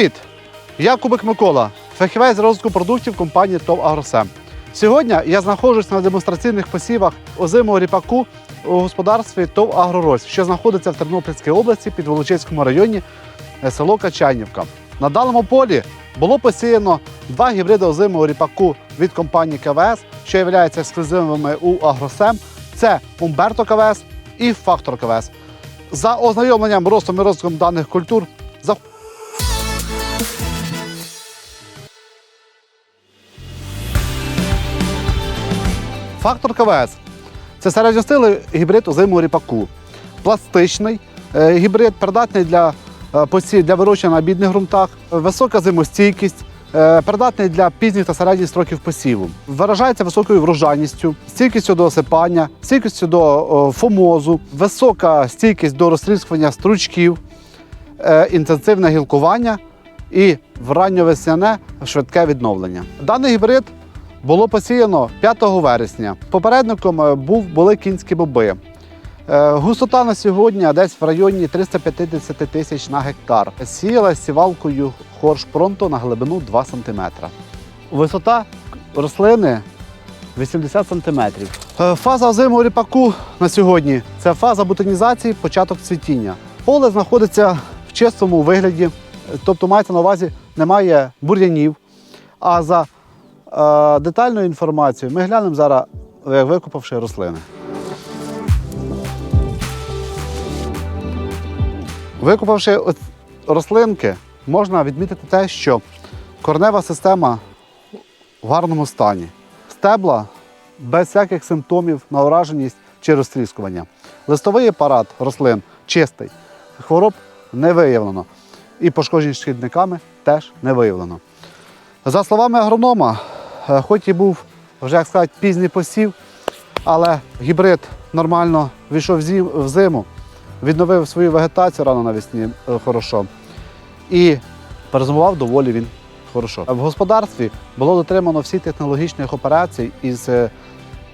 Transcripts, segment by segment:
Привіт! Я Кубик Микола, фахівець з розвитку продуктів компанії ТОВ Агросем. Сьогодні я знаходжусь на демонстраційних посівах озимого ріпаку у господарстві ТОВ Агрорось, що знаходиться в Тернопільській області під Волочиському районі е, село Качанівка. На даному полі було посіяно два гібриди озимого ріпаку від компанії КВС, що є ексклюзивними у Агросем. Це Умберто КВС і Фактор КВС. За ознайомленням ростом і розвитком даних культур Фактор КВС це середньостилий гібрид озимого ріпаку. Пластичний е, гібрид, придатний для е, посів для вирощення на бідних ґрунтах, висока зимостійкість, е, придатний для пізніх та середніх строків посіву. Виражається високою врожайністю, стійкістю до осипання, стійкістю до фомозу, висока стійкість до розтріскування стручків, інтенсивне гілкування і в ранньовесняне швидке відновлення. Даний гібрид було посіяно 5 вересня. Попередником е, був були кінські боби. Е, Густота на сьогодні десь в районі 350 тисяч на гектар. Сіяла сівалкою хорш пронто на глибину 2 см. Висота рослини 80 см. Е, Фаза озимого ріпаку на сьогодні це фаза бутонізації, початок цвітіння. Поле знаходиться в чистому вигляді, тобто мається на увазі, немає бур'янів. А за е, детальною інформацією ми глянемо зараз, викопавши рослини. Викопавши рослинки, можна відмітити те, що корнева система в гарному стані. Стебла без всяких симптомів на ураженість чи розтріскування. Листовий апарат рослин чистий, хвороб не виявлено. І пошкоджень шкідниками теж не виявлено. За словами агронома, е, хоч і був вже як сказати, пізній посів, але гібрид нормально війшов в зиму, відновив свою вегетацію рано навесні е, хорошо. І перезимував доволі він хорошо. В господарстві було дотримано всі технологічних операцій із е,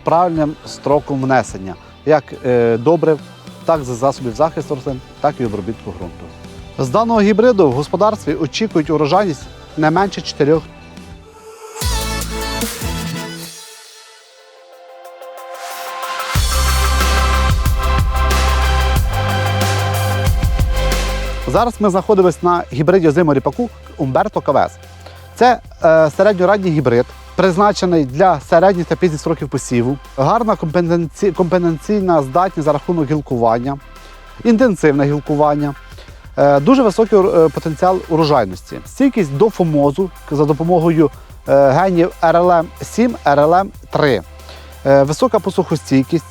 правильним строком внесення, як добрив, так з засобів захисту рослин, так і обробітку ґрунту. З даного гібриду в господарстві очікують урожайність не менше 4 Зараз ми знаходимося на гібриді озимого ріпаку Умберто КВС. Це е, середньоранній гібрид, призначений для середніх та пізніх строків посіву, гарна компенсаці- компенсаційна здатність за рахунок гілкування, інтенсивне гілкування, дуже високий е, потенціал урожайності, стійкість до фомозу за допомогою е, генів RLM 7, RLM 3, е, висока посухостійкість,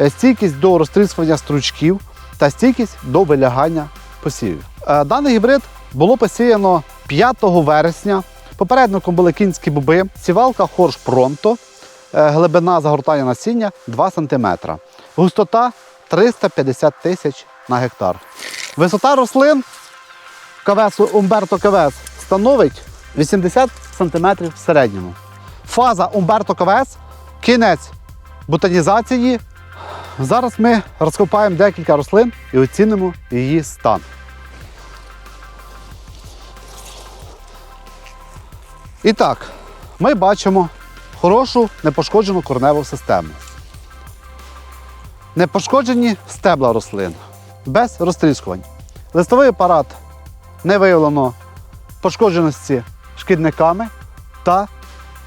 е, стійкість до розтріскування стручків та стійкість до вилягання посівів. Е, Даний гібрид було посіяно 5 вересня. Попередником були кінські боби, сівалка хорш пронто, е, глибина загортання насіння 2 см. Густота 350 тисяч на гектар. Висота рослин КВС Умберто КВС становить 80 см в середньому. Фаза Умберто КВС кінець бутонізації Зараз ми розкопаємо декілька рослин і оцінимо її стан. І так, ми бачимо хорошу непошкоджену корневу систему. Непошкоджені стебла рослин без розтріскувань. Листовий апарат не виявлено пошкодженості шкідниками та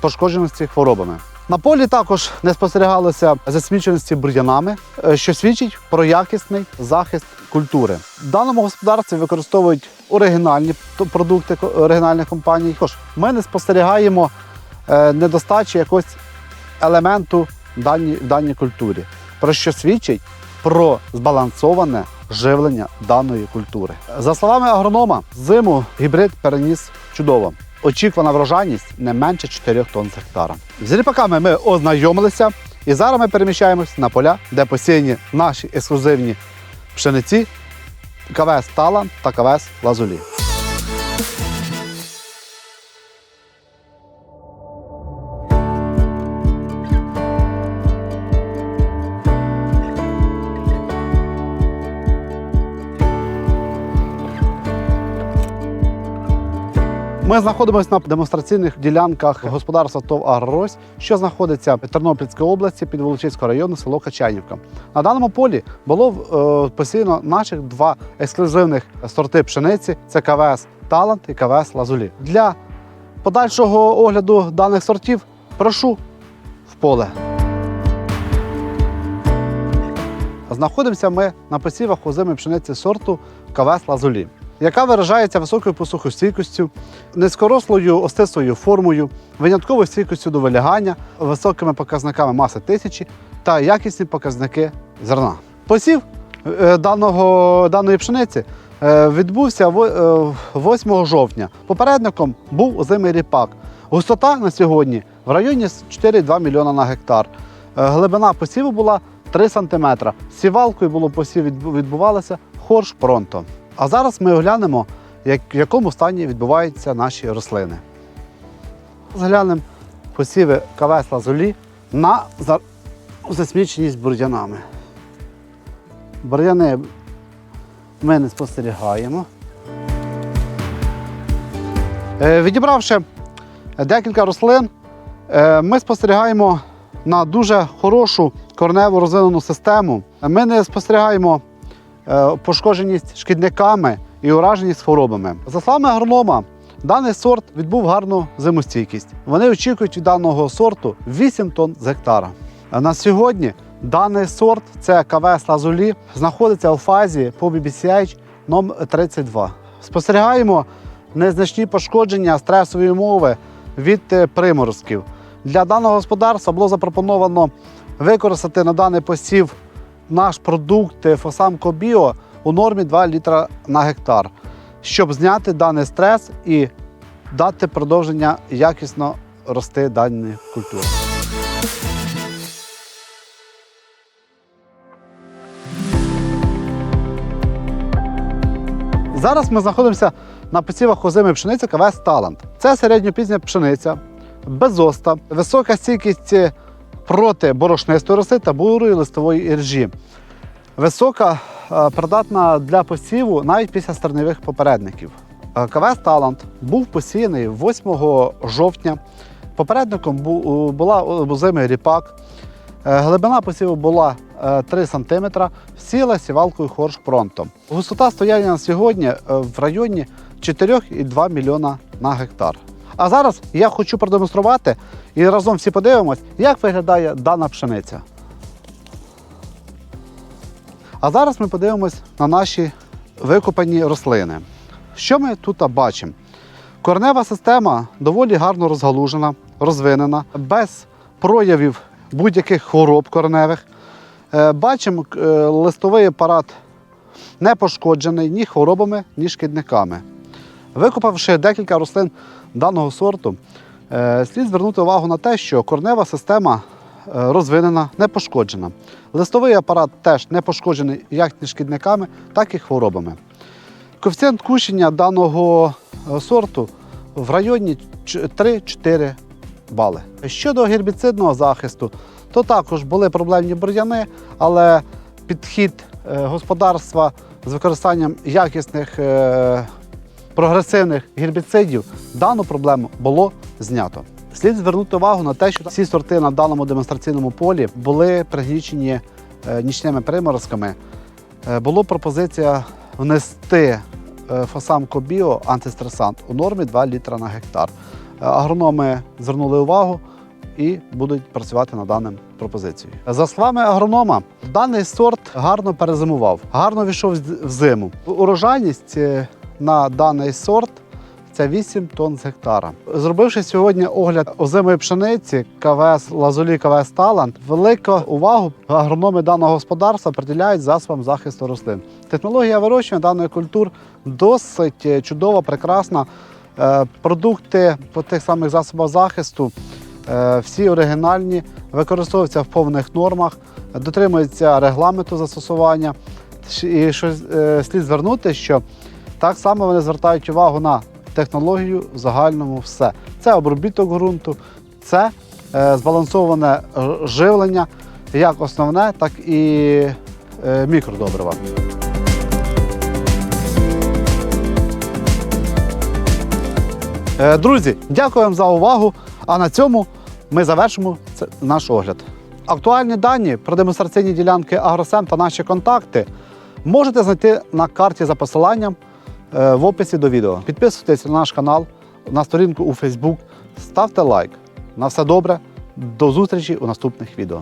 пошкодженості хворобами. На полі також не спостерігалося засміченості бур'янами, е, що свідчить про якісний захист культури. В даному господарстві використовують оригінальні продукти оригінальних компаній. Також ми не спостерігаємо е, недостачі якогось елементу в даній, в даній культурі, про що свідчить про збалансоване живлення даної культури. За словами агронома, зиму гібрид переніс чудово. Очікувана врожайність не менше 4 тонн з гектара. З ріпаками ми ознайомилися, і зараз ми переміщаємось на поля, де посіяні наші ексклюзивні пшениці КВС Талант та КВС Лазулі. Ми знаходимося на демонстраційних ділянках господарства ТОВ «Агрорось», що знаходиться в Тернопільській області під Волочиського району, село Качанівка. На даному полі було е, посіяно наших два ексклюзивних сорти пшениці: це КВС Талант і КВС Лазулі. Для подальшого огляду даних сортів прошу в поле. Знаходимося ми на посівах озимої пшениці сорту КВС Лазулі, яка виражається високою посухостійкістю, низькорослою остисою формою, винятковою стійкістю до вилягання, високими показниками маси тисячі та якісні показники зерна. Посів е, даного, даної пшениці е, відбувся е, 8 жовтня. Попередником був озимий ріпак. Густота на сьогодні в районі 4,2 мільйона на гектар. Е, Глибина посіву була 3 см. Сівалкою було посів відбу- відбувалося хорш пронто. А зараз ми оглянемо, як, в якому стані відбуваються наші рослини. Зглянемо посіви КВС лазолі на засміченість бур'янами. Бур'яни ми не спостерігаємо. Е, Відібравши декілька рослин, е, ми спостерігаємо на дуже хорошу корневу розвинену систему. Ми не спостерігаємо пошкодженість шкідниками і ураженість хворобами. За словами агронома, даний сорт відбув гарну зимостійкість. Вони очікують від даного сорту 8 тонн з гектара. А На сьогодні даний сорт це КВС Лазулі, знаходиться у фазі по BBCH номер 32. Спостерігаємо незначні пошкодження стресової умови від е, приморозків. Для даного господарства було запропоновано використати на даний посів наш продукт е, Фосамко Біо у нормі 2 літра на гектар, щоб зняти даний стрес і дати продовження якісно рости даної культури. Зараз ми знаходимося на посівах озимої пшениці КВС Талант. Це середньопізня пшениця, безоста, висока стійкість проти борошнистої роси та бурої листової іржі. Висока, е, придатна для посіву навіть після стерневих попередників. Е, КВС Талант був посіяний 8 жовтня. Попередником була озимий ріпак. Е, Глибина посіву була е, 3 см, сіла сівалкою хорш пронто. Густота стояння на сьогодні е, в районі 4,2 мільйона на гектар. А зараз я хочу продемонструвати і разом всі подивимось, як виглядає дана пшениця. А зараз ми подивимось на наші викопані рослини. Що ми тут бачимо? Корнева система доволі гарно розгалужена, розвинена, без проявів будь-яких хвороб корневих. Е, Бачимо, е, листовий апарат не пошкоджений ні хворобами, ні шкідниками. Викопавши декілька рослин даного сорту, е, слід звернути увагу на те, що корнева система е, розвинена, не пошкоджена. Листовий апарат теж не пошкоджений як шкідниками, так і хворобами. Коефіцієнт кущення даного е, сорту в районі 3-4 бали. Щодо гербіцидного захисту, то також були проблемні бур'яни, але підхід господарства з використанням якісних прогресивних гербіцидів дану проблему було знято. Слід звернути увагу на те, що всі сорти на даному демонстраційному полі були пригнічені е, нічними приморозками. Е, Була пропозиція внести е, Фосамко Біо антистресант у нормі 2 літра на гектар. Агрономи звернули увагу і будуть працювати над даним пропозицією. За словами агронома, даний сорт гарно перезимував, гарно війшов в зиму. Урожайність на даний сорт це 8 тонн з гектара. Зробивши сьогодні огляд озимої пшениці КВС Лазолі КВС Талант, велику увагу агрономи даного господарства приділяють засобам захисту рослин. Технологія вирощування даної культур досить е, чудова, прекрасна. Е, Продукти по тих самих засобах захисту е, всі оригінальні, використовуються в повних нормах, дотримуються регламенту застосування. І що слід звернути, що так само вони звертають увагу на технологію в загальному все. Це обробіток ґрунту, це е, збалансоване е, живлення, як основне, так і е, мікродобрива. Друзі, дякую вам за увагу. А на цьому ми завершимо наш огляд. Актуальні дані про демонстраційні ділянки Агросем та наші контакти можете знайти на карті за посиланням в описі до відео. Підписуйтесь на наш канал, на сторінку у Facebook, ставте лайк. На все добре. До зустрічі у наступних відео.